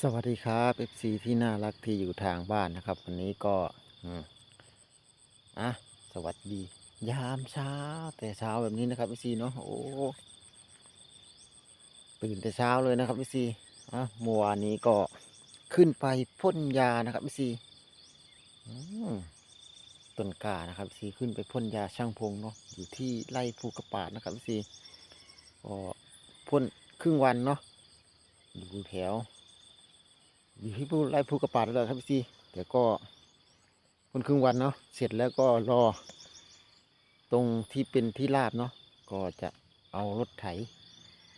สวัสดีครับ FC ที่น่ารักที่อยู่ทางบ้านนะครับ วันนี้ก็อืมอะสวัสดี ยามเช้า แต่เช้าแบบนี้นะครับ FC เนาะโอ้ตื่นแต่เช้าเลยนะครับ FC อะเมื่อวานนี้ก็ขึ้นไปพ่นยานะครับ FC อืมต้นก้านะครับ FC ขึ้นไปพ่นยาช่างพงเนาะอยู่ที่ไร่ภูกระปาดนะครับ FC ก็พ่นครึ่งวันเนาะอยู่แถว อยู่ที่ผู้ไล่ภูกระปาดแล้วครับพี่ซีเดี๋ยวก็คนครึ่งวันเนาะเสร็จแล้วก็รอ ตรงที่เป็นที่ราบเนาะก็จะเอารถไถ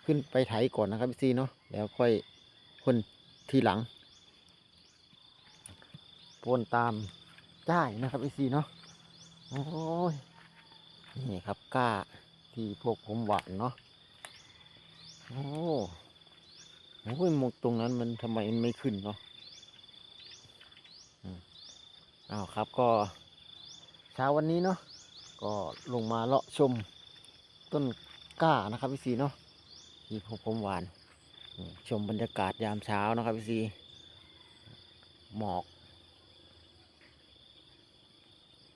ขึ้นไปไถก่อนนะครับพี่ซีเนาะแล้วค่อยพ่นทีหลังพ่นตามได้นะครับพี่ซีเนาะโอ้ยนี่ครับกล้าที่พวกผมหวานเนาะโอ้ โอ้ยหมกตรงนั้นมันทำไมมันไม่ขึ้นเนาะอ้าวครับก็เช้าวันนี้เนาะก็ลงมาเลาะชมต้นกล้านะครับพี่ซีเนาะที่พวกผมหวาน ชมบรรยากาศยามเช้านะครับพี่ซีหมอก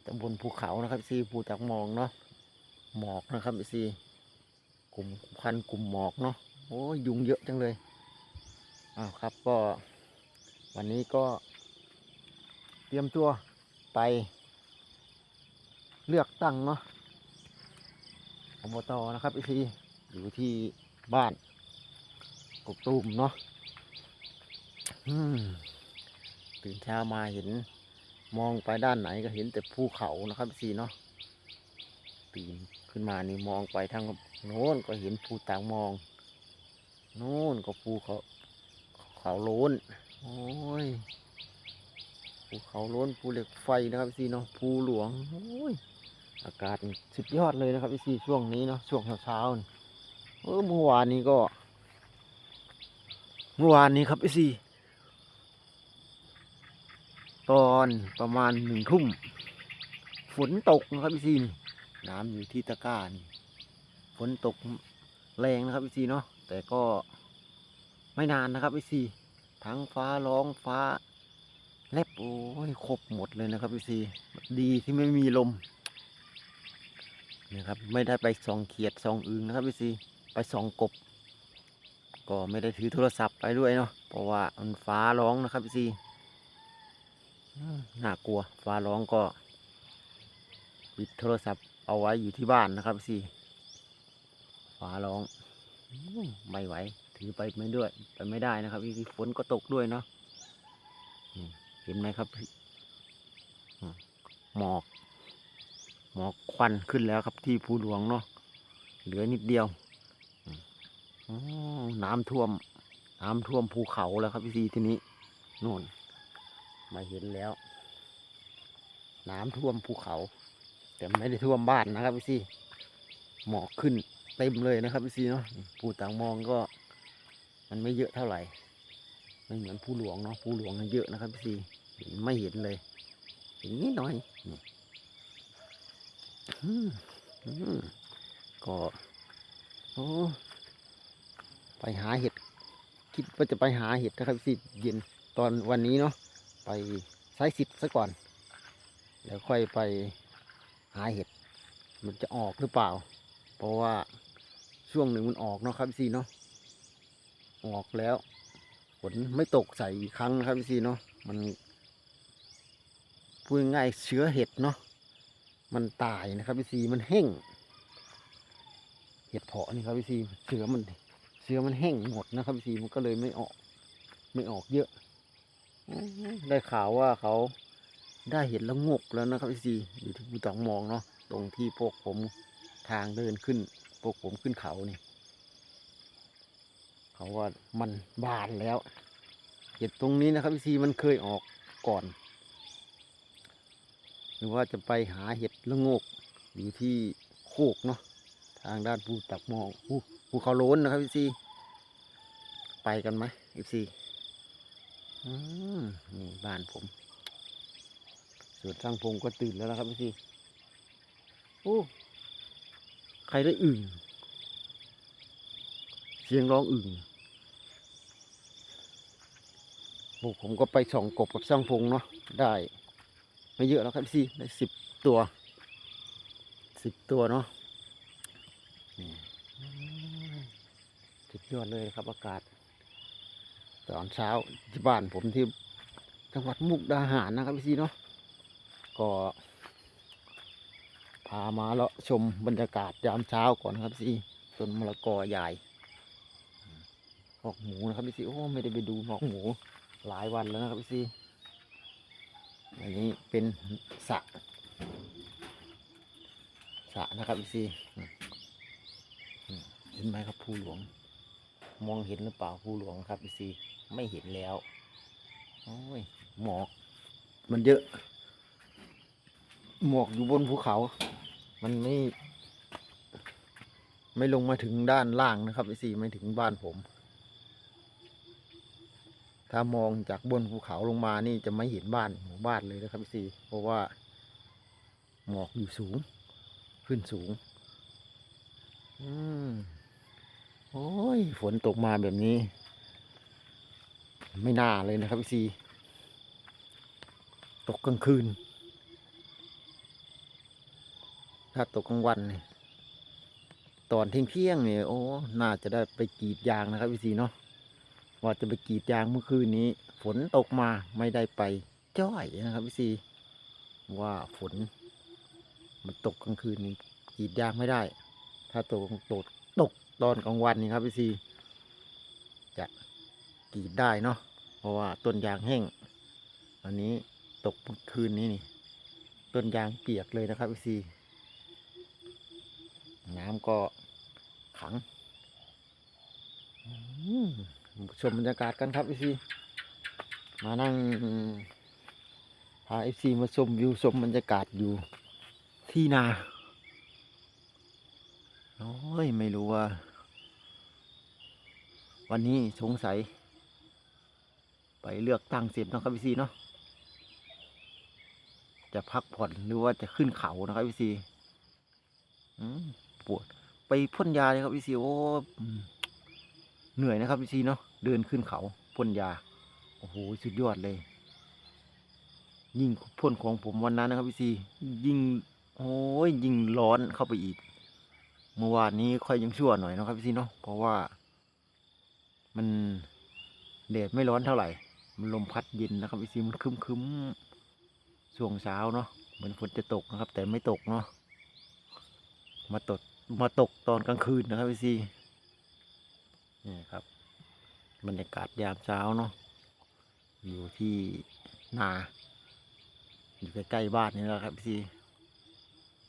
ตำบลภูเขานะครับพี่ซีภูตักมองเนาะหมอกนะครับพี่ซีกลุ่มพันกลุ่มหมอกเนาะโอ้ยยุงเยอะจังเลย อ้าวครับก็วันนี้ก็เตรียมตัวไปเลือกตั้งเนาะอบตนะครับอีทีอยู่ที่บ้านกกตูมเนาะตื่นเช้ามาเห็นมองไปด้านไหนก็เห็นแต่ภูเขานะครับอีทีเนาะตื่นขึ้นมานี่มองไปทางโน้นก็เห็นภูต่างมอง โน้นก็ภูเขา เขาโล้น โอ้ย ภูเขาโล้นภูเหล็กไฟนะครับพี่ซีเนาะ ภูหลวง โอ้ย อากาศสุดยอดเลยนะครับพี่ซีช่วงนี้เนาะ ช่วงเช้าๆนี่เออเมื่อวานนี้ก็ เมื่อวานนี้ครับพี่ซีตอนประมาณหนึ่งทุ่ม ฝนตกนะครับพี่ซีนน้ำอยู่ที่ตะกร้านี่ฝนตกแรงนะครับพี่ซีเนาะแต่ก็ไม่นานนะครับพี่ซี ทั้งฟ้าร้องฟ้า แลบโอ้ยครบหมดเลยนะครับพี่ซีดีที่ไม่มีลมนะครับ ไม่ได้ไปส่องเขียดส่องอึงนะครับพี่ซีไปส่องกบ ก็ไม่ได้ถือโทรศัพท์ไปด้วยเนาะเพราะว่ามันฟ้าร้องนะครับพี่ซีน่ากลัว ฟ้าร้องก็ปิดโทรศัพท์เอาไว้อยู่ที่บ้านนะครับพี่ซีฟ้าร้องไม่ไหว ถือไปไม่ด้วยไปไม่ได้นะครับพี่ฝนก็ตกด้วยเนาะเห็นไหมครับหมอก หมอกควันขึ้นแล้วครับที่ภูหลวงเนาะเหลือนิดเดียวน้ำท่วม น้ำท่วมภูเขาแล้วครับพี่ซีทีนี้นู่น มาเห็นแล้ว น้ำท่วมภูเขา แต่ไม่ได้ท่วมบ้านนะครับพี่ซีหมอกขึ้นเต็มเลยนะครับพี่ซีเนาะภูต่างมองก็ มันไม่เยอะเท่าไหร่ไม่เหมือนผู้หลวงเนาะผู้หลวงมันเยอะนะครับพี่ซีเห็นไม่เห็นเลยเห็นนิดหน่อยนี่อืมอืมก็โอ้ไปหาเห็ด คิดว่าจะไปหาเห็ดนะครับพี่ซีเย็นตอนวันนี้เนาะไปใช้สิทธิ์ซะก่อน แล้วค่อยไปหาเห็ด มันจะออกหรือเปล่า เพราะว่าช่วงหนึ่งมันออกเนาะครับพี่ซีเนาะ ออกแล้วฝนไม่ตกใส่อีกครั้งนะครับพี่ซีเนาะมันพูดง่ายเชื้อเห็ดเนาะมันตายนะครับพี่ซีมันแห้งเห็ดเพาะนี่ครับพี่ซีเชื้อมันเชื้อมันแห้งหมดนะครับพี่ซีมันก็เลยไม่ออก ไม่ออกเยอะ ได้ข่าวว่าเขาได้เห็ดละงกแล้วนะครับพี่ซีอยู่ที่ภูตองมองเนาะตรงที่พวกผมทางเดินขึ้น พวกผมขึ้นเขาเนี่ย เขาว่ามันบานแล้ว เห็ดตรงนี้นะครับพี่ซีมันเคยออกก่อน หรือว่าจะไปหาเห็ดละโงกอยู่ที่โคกเนาะทางด้านภูตักมองภูเขาโล้นนะครับพี่ซีไปกันไหมพี่ซีนี่บ้านผมส่วนช่างพงก็ตื่นแล้วนะครับพี่ซีโอ้ใครได้อึ่งเสียงร้องอึ่ง โอ้ผมก็ไปส่องกบกับช่างพงเนาะได้ ไม่เยอะแล้วครับพี่ได้สิบตัวสิบตัวเนาะสุดยอดเลยครับอากาศ ตอนเช้าที่บ้านผมที่จังหวัดมุกดาหารนะครับพี่ซีเนาะก็พามาเลาะชมบรรยากาศยามเช้าก่อนครับพี่ซีต้นมะละกอใหญ่หอกหมูนะครับพี่ซีโอ้ไม่ได้ไปดูหอกหมู หลายวันแล้วนะครับพี่ซีอันนี้เป็นสระสระนะครับพี่ซีเห็นไหมครับภูหลวง มองเห็นหรือเปล่าภูหลวงครับพี่ซีไม่เห็นแล้วโอ้ยหมอก มันเยอะ หมอกอยู่บนภูเขา มันไม่ ไม่ลงมาถึงด้านล่างนะครับพี่ซีไม่ถึงบ้านผม ถ้ามองจากบนภูเขาลงมานี่จะไม่เห็นบ้านหมู่บ้านเลยนะครับพี่ซีเพราะว่าหมอกอยู่สูง ขึ้นสูง อืมโอ้ย ฝนตกมาแบบนี้ ไม่น่าเลยนะครับพี่ซี ตกกลางคืน ถ้าตกกลางวันเนี่ยตอนเที่ยงเที่ยงเนี่ยโอ้ น่าจะได้ไปกรีดยางนะครับพี่ซีเนาะ ว่าจะไปกรีดยางเมื่อคืนนี้ ฝนตกมาไม่ได้ไปจ้อยนะครับพี่ซีว่าฝน มันตกกลางคืนนี้กรีดยางไม่ได้ ถ้าตกตกตกตอนกลางวันนี่ครับพี่ซีจะกรีดได้เนาะเพราะว่าต้นยางแห้งอันนี้ตกคืนนี้นี่ ต้นยางเปียกเลยนะครับพี่ซีน้ำก็ขังอืม ชมบรรยากาศกันครับพี่ซีมานั่งพาเอฟซีมาชมวิวชมบรรยากาศอยู่ที่นาโอ้ยไม่รู้ว่า วันนี้สงสัย ไปเลือกตั้งเสร็จนะครับพี่ซีเนาะจะพักผ่อนหรือว่าจะขึ้นเขานะครับพี่ซีอืมปวดไปพ่นยาเลยครับพี่ซีโอ้เหนื่อยนะครับพี่ซีเนาะ เดินขึ้นเขาพ่นยา โอ้โห สุดยอดเลย ยิ่งพ่นของผมวันนั้นนะครับพี่ซียิ่งโอ้ยยิ่งร้อนเข้าไปอีก เมื่อวานนี้ค่อยยังชั่วหน่อยนะครับพี่เนาะเพราะว่า มันแดดไม่ร้อนเท่าไหร่ มันลมพัดเย็นนะครับพี่ซีมันคึมคึมๆช่วงเช้าเนาะเหมือนฝนจะตกนะครับ แต่ไม่ตกเนาะมาตกมาตกตอนกลางคืนนะครับพี่ซีนี่ครับ บรรยากาศยามเช้าเนาะอยู่ที่นา อยู่ใกล้ๆบ้านนี่แหละครับพี่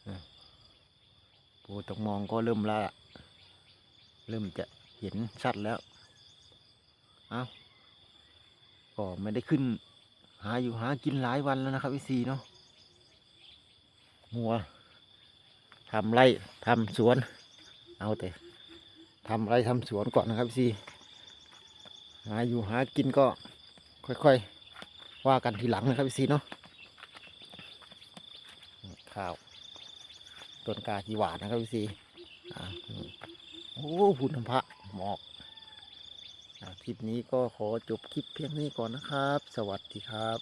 ซีปูตกมองก็เริ่มแล้วเริ่มจะเห็นชัดแล้ว เอาก็ไม่ได้ขึ้น หาอยู่หากินหลายวันแล้วนะครับพี่ซีเนาะมัวทำไรทำสวน เอาแต่ทำไรทำสวนก่อนนะครับพี่ซี หาอยู่หากินก็ค่อยๆ ว่ากันทีหลังนะครับพี่ซีเนาะข้าวต้นกาจีหวานนะครับพี่ซีโอ้หุ่นพระหมอกคลิปนี้ก็ขอจบคลิปเพียงนี้ก่อนนะครับ สวัสดีครับ